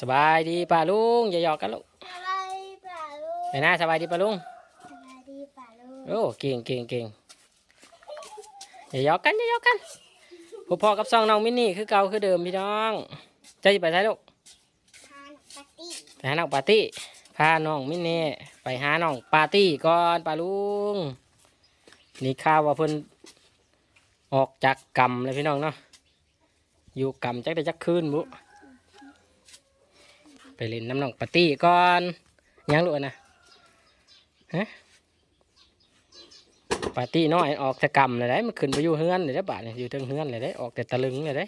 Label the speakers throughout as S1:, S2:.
S1: สบายดีป่าลุงอย่าหยอกกันลูก
S2: สบายดีป่าลูก
S1: ไปหน้าสบายดีป่าลุง
S2: สบายดีป่าลูก
S1: โอ้เก่งเก่งเก่งอย่าหยอกกันอย่าหยอกกันพอพอๆกับซองน้องมินนี่คือเก่าคือเดิมพี่น้องเจะไปไหนลูก
S2: ทานปาร์ตี้
S1: ไปหาน้องปาร์ตี้พาน้องมินนี่ไปหาน้องปาร์ตี้ก่อนป่าลุงนี่ข่าวว่าเพิ่นออกจากกรรมเลยพี่น้องเนาะอยู่กรรมจักได้จักคืนบุ ไปเล่นน้ำน้องปาร์ตี้ก่อนยังลูกอะนะฮะปาร์ตี้น้อยออกจากกรรมเลยได้มันขึ้นไปอยู่เฮือนเลยได้อบาทเนี่ยอยู่เทิงเฮือนเลยได้ออกแต่ตะลึงเลยได้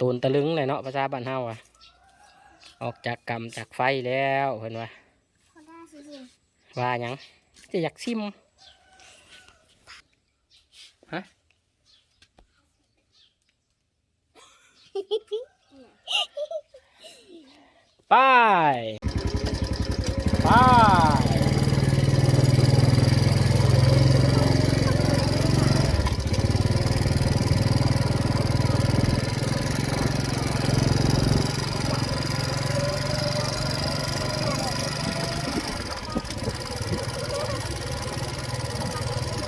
S1: ตูนตะลึงเลยเนาะภาษาบ้านเฮาอะออกจากกรรมจากไฟแล้วเพิ่นว่า
S2: พอได้สิสิ
S1: ว่าหยังจะอยากซิมฮะ ไปไป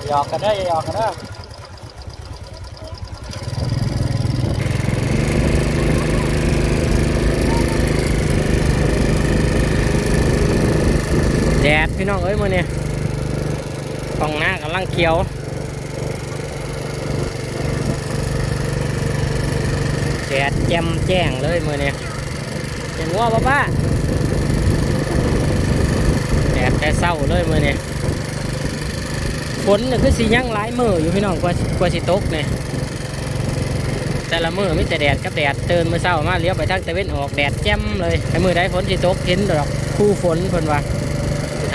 S1: หยอกกันได้หยอกกันได้อแดด พี่น้องเอ้ยมือเนี่ยฟองหน้ากำลังเขียวแดดแจ่มแจ้งเลยมือเนี่ยเห็นว่าป้าป้าแดดแต่เศร้าเลยมือเนี่ยฝนเนี่ยคือสียั่งหลายมืออยู่พี่น้องกว่ากว่าสิตกเนี่ยแต่ละมือมีแต่แดดกับแดดเตือนมือเช้ามาเลี้ยวไปทางตะเวนออกแดดแจ่มเลยไอ้มือใดฝนสิตกเห็นดอกคู่ฝนเพิ่นว่า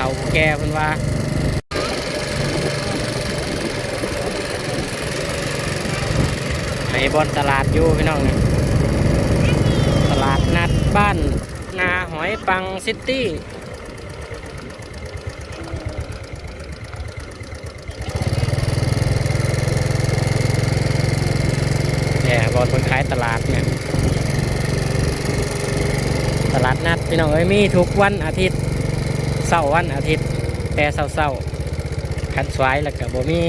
S1: เฒ่าแก่เพิ่นว่าในบอนตลาดอยู่พี่น้องนี่ตลาดนัดบ้าน นาหอยปังซิตี้เนี่ยบอลคนขายตลาดเนี่ยตลาดนัดพี่น้องเอ้ยมีทุกวันอาทิตย์ เสาร์วันอาทิตย์แต่เสาร์เสาร์คันสวายแล้วก็บ่มี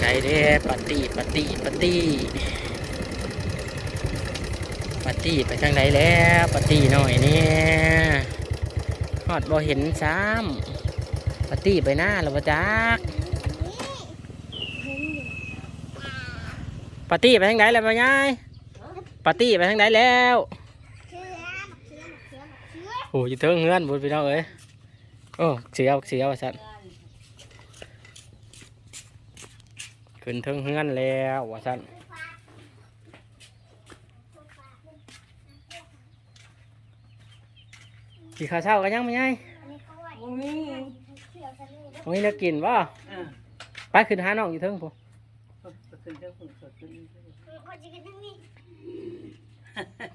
S1: ใจเด้ปาร์ตี้ปาร์ตี้ปาร์ตี้ปาร์ตี้ไปทางไหนแล้วปาร์ตี้หน่อยเนี่ยฮอดบ่เห็นซ้ำ ปาร์ตี้ไปหน้าแล้วบ่จักปาร์ตี้ไปทางไหนแล้วบ่ยายปาร์ตี้ไปทางไหนแล้วโอ้ยอยู่เทิงเฮือนบุญพี่น้องเอ้ยโอ้เสียวเสียวสัตว์ขึ้นเทิงเฮือนแล้วว่าสัตว์กินข้าวเช้ากันยังไมั้ยยาย
S2: อันนี้เขาว่า
S3: บ่มี
S2: เชื่อกันเลย
S1: วันนี้เรากินบ่
S3: อ่า
S1: ไปขึ้นหาน้องอยู่เทิงพุ่น
S3: ก็ขึ้นเจ้าหุ่นสดขึ้น
S2: เขาจะกินทั้งนี้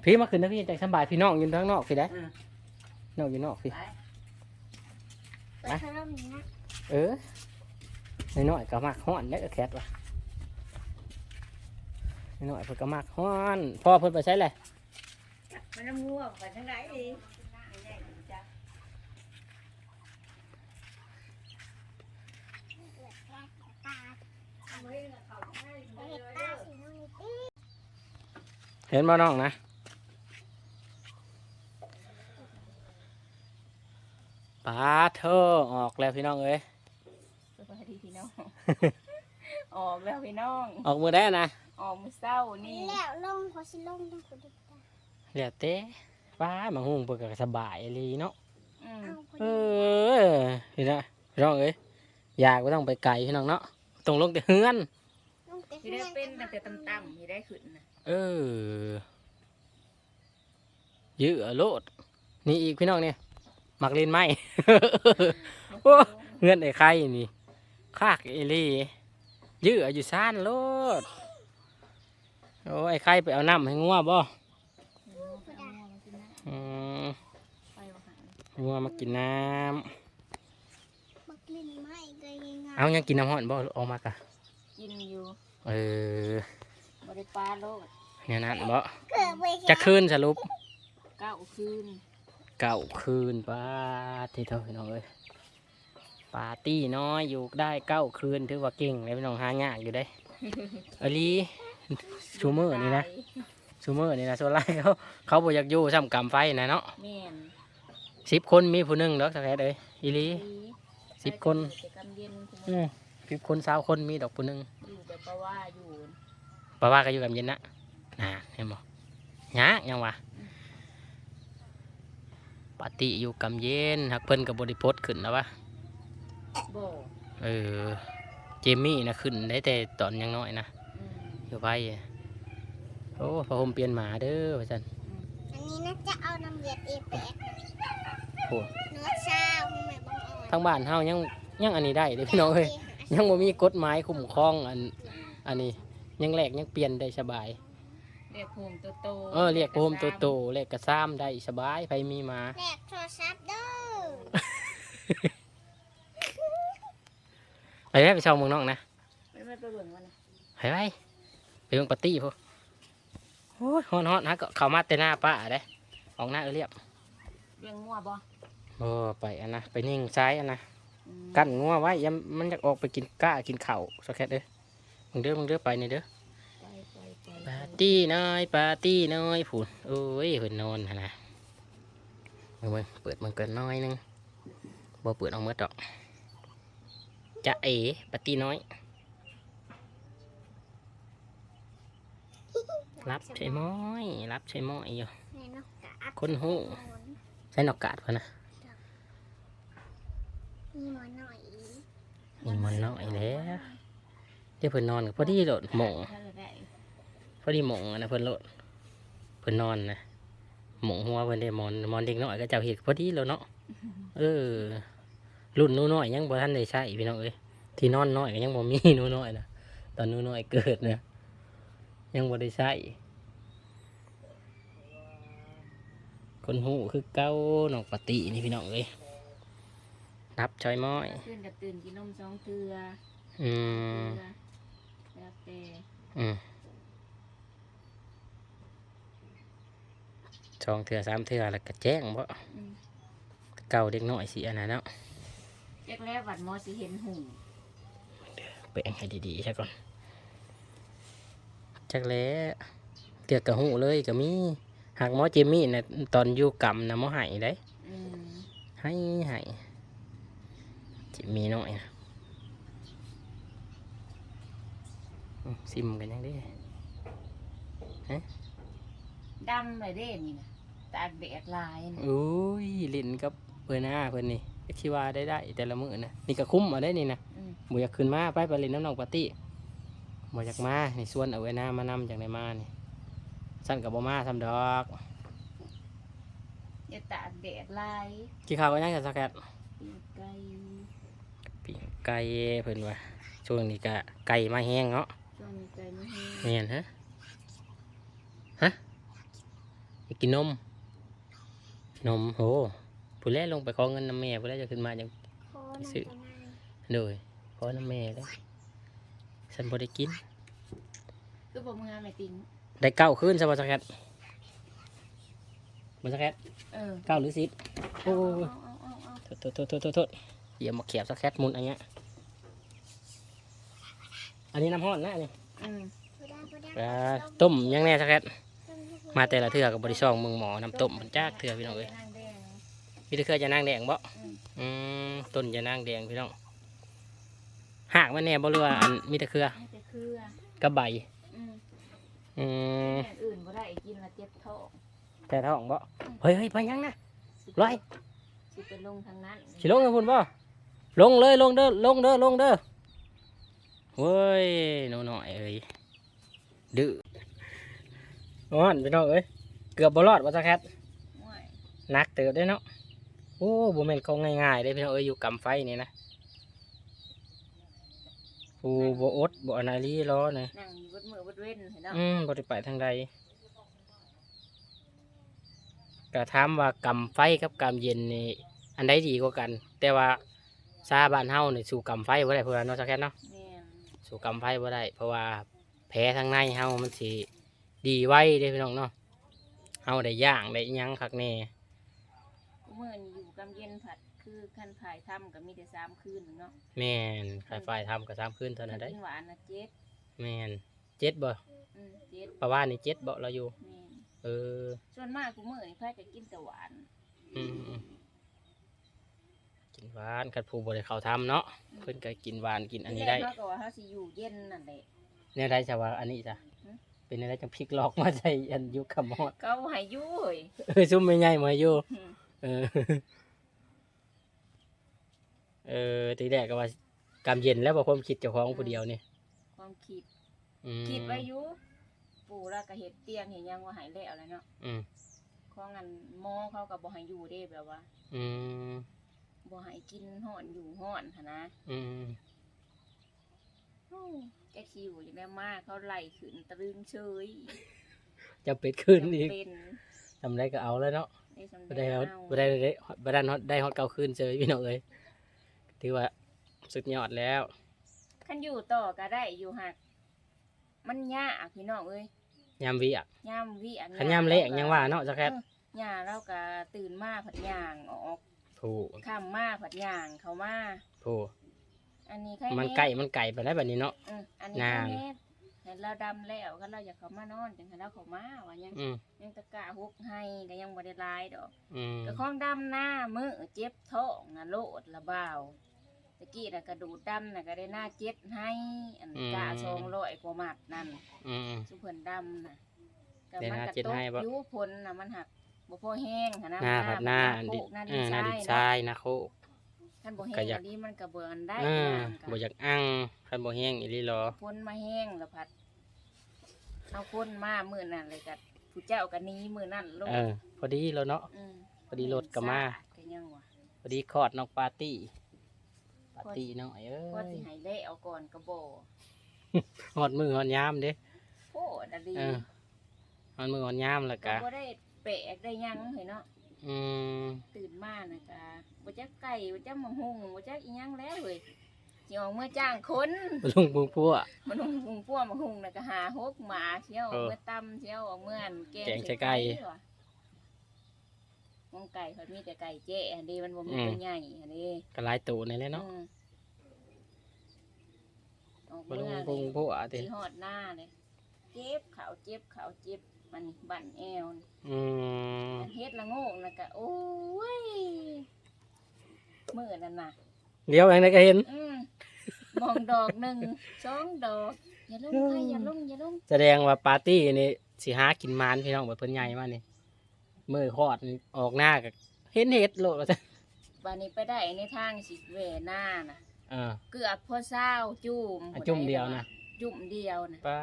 S1: พี่มาขึ้นนะพี่ใจสำบายพี่น้องอยู่ทางนอกพี่ได้
S3: อ่า
S1: น้องอยู่นอกพี่
S3: ไป
S2: เปิดพัดลมนี่นะ
S1: เออน้อยๆก็มากฮ้อนได้อแคทวะน้อยๆเพิ่นก็มากฮ้อนพ่อเพิ่นไปใช้เลย
S3: มันน้ำง่วงไปทางไหนดีไม่ใช่จ้ะ
S2: ตา
S3: เอาไว้เขาให้
S2: เห็ดตาสีน้ำนี่ตี
S1: เห็นบ่น้องนะปาเธอออกแล้วพี่น้องเอ้ย
S3: สวัสดีพี่น้อง ออกแล้วพี่น้อง
S1: ออกมือได้นะ
S3: ออกมื้อเช้านี่
S2: แล้วลงเขาสิลงต้องขุดตา
S1: เหลือเต้ป้ามาหุงเปิดก็สบายอีหลีเนาะ
S3: อืม
S2: เอาพอ
S1: เอ
S2: ดี
S1: อพี่น้องพี่น้องเอ้ยอยากก็ต้องไปไกลพี่น้องเนาะต้องลงแต่เฮือน
S2: ลงแต่
S3: ที่ได้เป็นตั้งแต่ต่ำๆที่ได้ขึ้นนะ
S1: เออยื้อโลด นี่อีกพี่น้องเนี่ยหมักลินไหมโอ้เงื่อนไอ้ไข่นี่คากเอหลี่ยื้ออยู่ซ่านโลด โอ้ไอ้ไข่ไปเอาน้ำให้งัวบ่
S3: เอาเอามากินนะ
S1: อืม
S3: ไปว่าหา
S1: งัวมากินน้
S2: บักลินไม่ก็ยังไงำ
S1: เอายังกินน้ำห้อนบ่ออกมากะ
S3: กินอยู่
S1: เออ
S3: บ่ได้ ปลาโลด
S1: เนี่ยนั่นบ่
S2: เกิดไป
S1: จะคืนสรุป
S3: เก้าคืน
S1: เก่าคืนป้าที่เท่าพี่น้องเอ้ยปาร์ตี้น้อยอยู่ได้เก้าคืนถือว่าเก่งเลยพี่น้องหายากอยู่ได้อลีชูเมอร์นี่นะชูเมอร์นี่นะโซล่าเขาเขาบ่อยากอยู่ซ้ำกำไฟนะเนาะ
S3: แม่น
S1: สิบคนมีผู้หนึ่งดอกสักแค่เอ้ยอีหลี
S3: ดี
S1: สิบคน
S3: กิจกรรมเย็นคือ
S1: อืมสิบคนสาวคนมีดอกผู้หนึ่ง
S3: อยู่แต่ปะว่าอยู่
S1: ปาว่าก็อยู่กับเย็นนะน่ะเห็นบ่ยากยังวะปาร์ตี้อยู่กับเย็นหักเพิ่นกับบริพดขึ้นแล้ววะ
S3: บ่
S1: เออ เจมี่นะขึ้นได้แต่ตอนยังน้อยนะ
S3: อืม
S1: อยู่ไปโอ้พระผมเปลี่ยนหมาเด้อว่าจัน
S2: อันนี้น่าจะเอาน้ำเวียดเอแปด
S1: โอ้
S2: เนื้อชาคุณแม่บังอ่อน
S1: ทางบ้านเฮายังยังอันนี้ได้เด้อพี่น้องเอ้ยยังบ่มีกฎหมายคุ้มครองอันอันนี้ ยังแลกยังเปลี่ยนได้สบาย
S3: เรียกโฮมโตโต
S1: เออเรียกโฮมโตโตๆเรียกกระซ้ำได้สบายไปมีมา
S2: แลกโทรศัพท์เด้อ
S1: ไปไหมไปชมเมืองนอกนะ
S3: ไม่ไม่ไปเบิ่งมันนะ
S1: ไปไปไปเมืองปาร์ตี้พวกโอ้ยฮอนฮอนฮะก็เข้ามาแต่หน้าป้าเด้ออกหน้าเออเรียบ
S3: เลี้ยงงัวบ่
S1: โอ้ไปอันนะไปนิ่งซ้ายอันนะ
S3: อืม
S1: กั้นงัวไว้อยังมันจะออกไปกินก้ากินเข่าวสักแค่เด้อ มึงเด้อมึงเด้อไปนี่เด้อ
S3: ไปไปไป
S1: ปาร์ตี้น้อยปาร์ตี้น้อยผุนโอ้ยเพิ่นนอนหั่นนะมึงเบิ่งเปิดมันเกินน้อยหนึงบ่เปิดเอาเมื่อดอกจะเอ๋ปาร์ตี้น้อยรับใช่ม้อยรับใช่ม้อยอยู่
S2: แม่นกกา
S1: คนหูใช้นอกกาดพะนะ
S2: มีหมอหน่อย
S1: มีมันน้อยแล้ว เดี๋ยวเพิ่นนอนก็พอดีโหลดหมง
S3: ถ้าเราได้
S1: พอดีหมงอะนะเพิ่นโหลดเพิ่นนอนนะหมงหัวเพิ่นได้หมอนหมอนเด็กน้อยก็เจ้าเห็ดพอดีแล้วเนาะเออรุ่นหนูน้อยยังบ่ทันได้ใช้พี่น้องเอ้ยที่นอนน้อยก็ยังบ่มีหนูน้อยนะตอนหนูน้อยเกิดเนี่ยยังบ่ได้ใช้คนหูคือเก้าน้องปฏินี่พี่น้องเอ้ยรับชอยม้อย
S3: ขึ้นกับตื่นกินนมสองเทือ
S1: อืม
S3: เทื่ อแล้วแต่
S1: อืมสองเถื่อสามเถื่อแล้วก็แจ้งบ่
S3: อืม
S1: เก่าเด็กน้อยสิอันนั้นเนาะ
S3: แรกแรกวัดหมอสิเห็นหู
S1: แปลงให้ดีๆใช่ก่อนจักแล้เตือกกระหูเลยก็มีหากหมอเจมี่นะตอนอยู่กรรมนะหมอใหายได้
S3: อืม
S1: ให้ให้เจมี่น้อยนะอืม ซิมกันยังได้
S3: ดำเลยเด้นี่นะตากแดดหลายนะ
S1: อุ้ยลิ้นกับเบอร์หน้าเพิ่นนี่คิดว่าได้ได้แต่ละมื้อนะนี่ก็คุ้มเอาได้นี่นะ
S3: อืม
S1: บ่อยากขึ้นมาไปไปเล่นน้ำหนองปาร์ตี้บ่อยากมานี่ส่วนเอาไว้หน้ามานำจากไหนมานี่สั้นกับบ่มาทำดอก
S3: อย่าตากแดดหลาย
S1: กินข้าวก็ยังจะสักแกต
S3: ปีกไก่
S1: ปีกไก่เพิ่นว่าช่วงนี้ก็ไก่มาแห้งเนาะ
S3: ช่วงนี้ไก่ไม่แห้ง
S1: แม่นฮะ ฮะอยากกินนม นมโหผู้แรกลงไปขอเงินน้ำแม่ผู้แรกจะขึ้นมาจัง
S2: โคน้ำ
S1: ซื้อ
S2: จะนาย
S1: โดยขอน้ำแม่เลยฉันบ่ได้กิน
S3: คือบ่มือแม่ติง
S1: ได้เก้าคืนสวัสดิ์แคทมาสักแคท
S3: เออ
S1: เก้าหรือสิบโอ้ย
S3: เอาเอาเอาเอา
S1: โทษโทษโทษโทษโทษเหยียบมาเขียบสักแคทมุนอันเนี้ยอันนี้น้ำห้อนนะอันนี้
S3: อืม
S2: พูดได้พูดได้
S1: อ่าต้มยังแน่สักแคท
S2: ต้มให้พูด
S1: มาแต่ละเทือกับบริซองเมืองหมอน้ำต้มมันจากเทือพี่น้องเอ้ย
S3: นางแดง
S1: มีแต่เครือจะนางแดงบ่
S3: อืม
S1: อืมต้นจะนางแดงพี่น้องหากมันแน่บ่เรือว่าอันมีแต่เครือ
S3: ให้แต่เครือ
S1: กับใบ
S3: อืม
S1: อืม
S3: อย่างอื่นบ่ได้กินและเจ็บท้อง
S1: แต่ท้องบ่เฮ้ยเฮ้ยไปยังนะ
S3: สิ
S1: ร้อย
S3: สิไปลงทางนั้น
S1: สิลงนะพุ่นบ่ลงเลยลงเด้อลงเด้อลงเด้อเว้ยหนูหน่อยเอ้ย ดื้ออ่อนพี่น้องเอ้ยเกือบบ่รอดว่าสักแคท
S3: ม่วย
S1: หนักเติบได้เนาะโอ้บ่แม่นของง่ายๆเด้พี่น้องเอ้ยอยู่กำไฟนี่นะโอ้บ่อดบ่อนนาลีล้อนะ
S3: นั่งอยู่บดมือบดเว้นเห็นเนาะ
S1: อืมบ่ได้ไปทางใดก็ถามว่ากำไฟกับกำเย็นนี่อันใดดีกว่ากัน แต่ว่าซาบ้านเฮานี่สู่กำไฟบ่ได้เพื่อนเนาะสักแค่เนาะ
S3: แม่น
S1: สู่กำไฟบ่ได้ เพราะว่าแผลทางในเฮามันสิดีไว้เด้พี่น้องเนาะเฮาได้ย่างได้อิหยังคักแน่
S3: กูมื้อนี้อยู่กำเย็นผัดคือคันถ่ายทำก็มีแต่สามคืนเนาะ
S1: แม่นขายไฟทำก็สามคืนเท่านั้นได้
S3: กินหวานนะเจ็ด
S1: แม่นเจ็ดบ่
S3: อืมเจ็ด
S1: ประว่านี่เจ็ดบ่เราอยู่
S3: แม่น
S1: เออ
S3: ส่วนมากกูมื้อนี่พาจะกินแต่หวาน
S1: อืมอืมกินหวานคัดผู้บ่ได้เข้าทำเนาะเพิ่นก็กินหวานกินอันนี้ได้
S3: ที่แรกเขาก็ว่าเขาสิอยู่เย็นนั่นแหละ
S1: แนวใดจะว่าอันนี้จ้ะ
S3: หือ
S1: เป็นอะไรจังพลิกลอกมาใส่อันยุคขมอด
S3: เขาให้อยู่เฮ้ย
S1: เออซุ่มไม่ใหญ่มาอยู่
S3: อืม
S1: เออเออทีแรกก็ว่ากำเย็นแล้วบ่ความคิดเจ้าของผู้เดียวนี่
S3: ความคิด
S1: อืม
S3: คิดไว้อยู่ปู่แล้วก็เฮ็ดเตียงเห็นยังว่าใหายแล้วแล้วเนาะ
S1: อืม
S3: ของอันหมอเขาก็บ่ให้อยู่เด้แบบว่า
S1: อืม
S3: บ่ให้กินฮ้อนอยู่ฮ้อนหั่นนะ
S1: อืม
S3: โอ้แกคิวจังได้มาเขาไล่ขึ้นตรึงเฉย
S1: จะเป็ดขึ้นอีก
S3: เป็น
S1: ทำได้ก็เอาแล้วเนาะ
S3: ได้สำ
S1: บ่
S3: เร็
S1: ได้
S3: จ
S1: ฮอด
S3: เอา
S1: บ่ได้ได้บ่ได้ฮอดได้ฮอดเก่าคืนเจอพี่น้องเอ้ยถือว่าสุดยอดแล้ว
S3: คันอยู่ต่อก็ได้อยู่หัก มันยากพี่น้องเอ้ย
S1: ยามวิอะ
S3: ยามวิอัน
S1: ขันยามเละยังว่าเนาะจักแคท
S3: ย่าเราก็ตื่นมาผัดย่างออก
S1: ถูก
S3: ค่ำมาผัดย่างเขามา
S1: ถูก
S3: อันนี้ใคร
S1: มันไก่มันไก่ไปได้แบบนี้เนาะ
S3: อืมอันนี้
S1: นาน
S3: ใครแน่เห็นเราดำแล้วก็เราอยากเขามานอนจังให้เราเขามาว่ายัง
S1: อืม
S3: ยังตะกร้าฮุกให้ก็ยังบ่ได้ลายดอก
S1: อืม
S3: ก็ของดำหน้ามือเจ็บท้องน่ะโลดละบ่าวตะกี้น่ะกระดูดดำน่ะก็ได้หน้าเจ็บให้ อันกาซองร้อยกว่ามัดนั่น
S1: อืม
S3: สุเพิ่นดำน่ะก็
S1: ได้
S3: มัน
S1: หน้า
S3: ก็
S1: เจ็ด
S3: ตก
S1: ให้บ่
S3: อยู่พลน่ะมันหักบ่พอแห้งหันนะ
S1: หน้าผัดหน้า
S3: มั
S1: ดิ
S3: โคกหน้า
S1: เอ
S3: ดิน
S1: อห
S3: ท
S1: น้า
S3: รา
S1: ดิ
S3: ย
S1: นทรา
S3: เนาะ
S1: ยนะโคก
S3: คันบ่แห้
S1: ก็
S3: ง
S1: อยาก
S3: อันนี้มันก็เบิ่อันได้
S1: อ่า
S3: น้ำก็
S1: บ่อยากอั้งคันบ่แห้งอีหลีรอ
S3: พ้นมาแห้งแล้วผัดเอาคนมามื้อนั้นเลยก็ผู้เจ้าก็หนี้มื้อนั้นโลด
S1: เออพอดีแล้วเนาะ
S3: ม
S1: พอดีรถก็มา
S3: ก็ยังว่า
S1: พอดีคลอดน้องปาร์ตี้ปาร์ตี้น้องเอ้
S3: ว่ายสิให้ได้เอาก่อนก็บ่
S1: ฮอดมือฮอดยามเด้
S3: โพดอะดี
S1: เออฮอดมือฮอดยามแล้ว
S3: ก็
S1: ก็
S3: บ่ได้แปะได้หยังเห็นเนาะ
S1: อืม
S3: ตื่นมาน่ะก็บ่จักไก่บ่จักหมหุงบ่จักอีหยังแล้วเว้ยสิออกเมื่อจ้างคน
S1: ลุงปุงพัว
S3: มันหุงพัวมาหุงน่ะก็หาหกหมาเที่ยว
S1: เออ
S3: เมื่อตำเที่ยวออกเมื่อนแกง
S1: แกงใส่ไก่
S3: ว่ะมองไก่เขามีแต่ไก่แจ้อันนี้มันบ่มี
S1: อืม
S3: ตัวใหญ่อันนี้
S1: ก็หลายตัวนี่แหละเนาะ
S3: อืมออก
S1: บ่
S3: เมื่
S1: ลุง
S3: อ
S1: ปุงพัวติ
S3: สีหอดหน้าเลยเจ็บเขาเจ็บเขาเจ็บ มันบั่นแอวนี่
S1: อืม
S3: อันเฮ็ดละโงกนะกะโอ้ยมือนั่นน่ะ
S1: เดี๋ยวอย่างนั้นก็เห็น
S3: อืมมองดอกหนึ่งสองดอก อย่าลงไปอย่าลงอย่าลง
S1: แสดงว่าปาร์ตี้นี่สิหากินมานพี่น้องแบบเพิ่นใหญ่มากนี่มือคลอดนี่ออกหน้าก็เห็นเห็ดโลดว่าซั่น
S3: บานนี้ไปได้ในทางสิเวหน้าน่ะ
S1: เออ
S3: เกือบพอเศร้าจุ่ม
S1: อะจุ่มเดียวนะ
S3: จุ่มเดียวนะ
S1: ป้า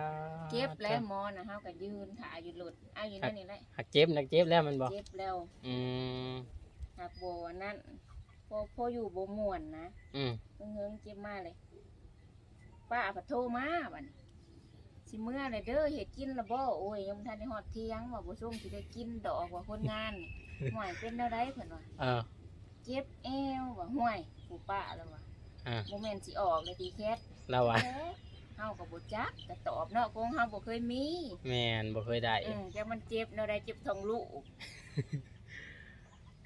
S3: เจ็บแล้วหมอนะเฮาก็ยืนถ่ายอยู่หลุดเอาอยู่นั่นนี่แหละ
S1: หักเจ็บนักเจ็บแล้วมันบอก
S3: เจ็บแล้ว
S1: อืม
S3: หักโบอันนั่นพอพออยู่บ่ม่วนนะ
S1: อืม
S3: เฮิงๆเจ็บมากเลย ป้าผัดโทรมาบัดนี้สิเมื่อเลยเด้อเฮ็ดกินละบ่โอ้ยยังบ่ทันได้ฮอดเที่ยงว่าบ่ส่งสิได้กินดอกว่าคนงานนี่ห่วยเป็นแนวใดเพิ่นว่า
S1: เออ
S3: เจ็บแอวว่าห่วยผู้ป้าแล้วว่า
S1: อ่า
S3: บ่แม่นสิออกเลยตีแคท
S1: เราว่า
S3: เอ๊ะเฮาก็บ่จักก็ตอบเนาะคงเฮาบ่เคยมี
S1: แม่นบ่เคยได้
S3: อืมแต่มันเจ็บแนวใดเจ็บท้องลูก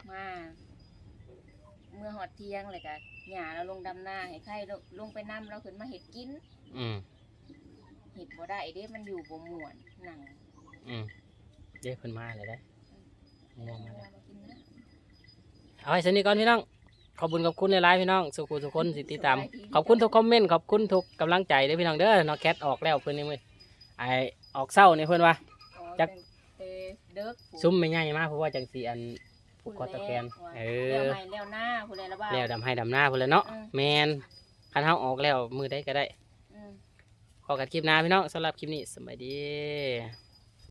S3: มา เมื่อฮอดเที่ยงเลยก็หญ้าเราลงดำนาให้ไข่ลงลงไปนํเราขึ้นมาเฮ็ดกิน
S1: อืม
S3: เห็ดบ่ได้เด้มันอยู่บ่ม่วนหนัง
S1: อืมเดี๋ยวเพิ่นมาเลยได้ง่วงมาแล้ว
S3: มากินนะ
S1: เอาไว้สนี้ก่อนพี่น้อง ขอบคุณขอบคุณในไลน์พี่น้องสุขุทุกคนสิติดตาม ขอบคุณทุกคอมเมนต์ขอบคุณทุกกำลังใจเด้อพี่น้องเด้อเนาะแคทออกแล้วเพิ่นนี่มื้อไอออกเศร้านี่เพิ่นว่า
S3: อ๋อ
S1: จัก
S3: เป็นเตเด็กผู้
S1: ซุ้มไม่ใหญ่มากเพราะว่าจังสีอันผูกคอตะแกนเอ
S3: แล้ว
S1: อ
S3: ให้แล้วหน้าผู้ใดละบ้า
S1: แล้วดำให้ดำหน้าเพิ่นแหล้วเนาะ
S3: อืม
S1: แมนคันเฮาออกแล้วมือได้ก็ได้
S3: อืม
S1: พอกันคลิปหน้าพี่น้องสำหรับคลิปนี้สบายดี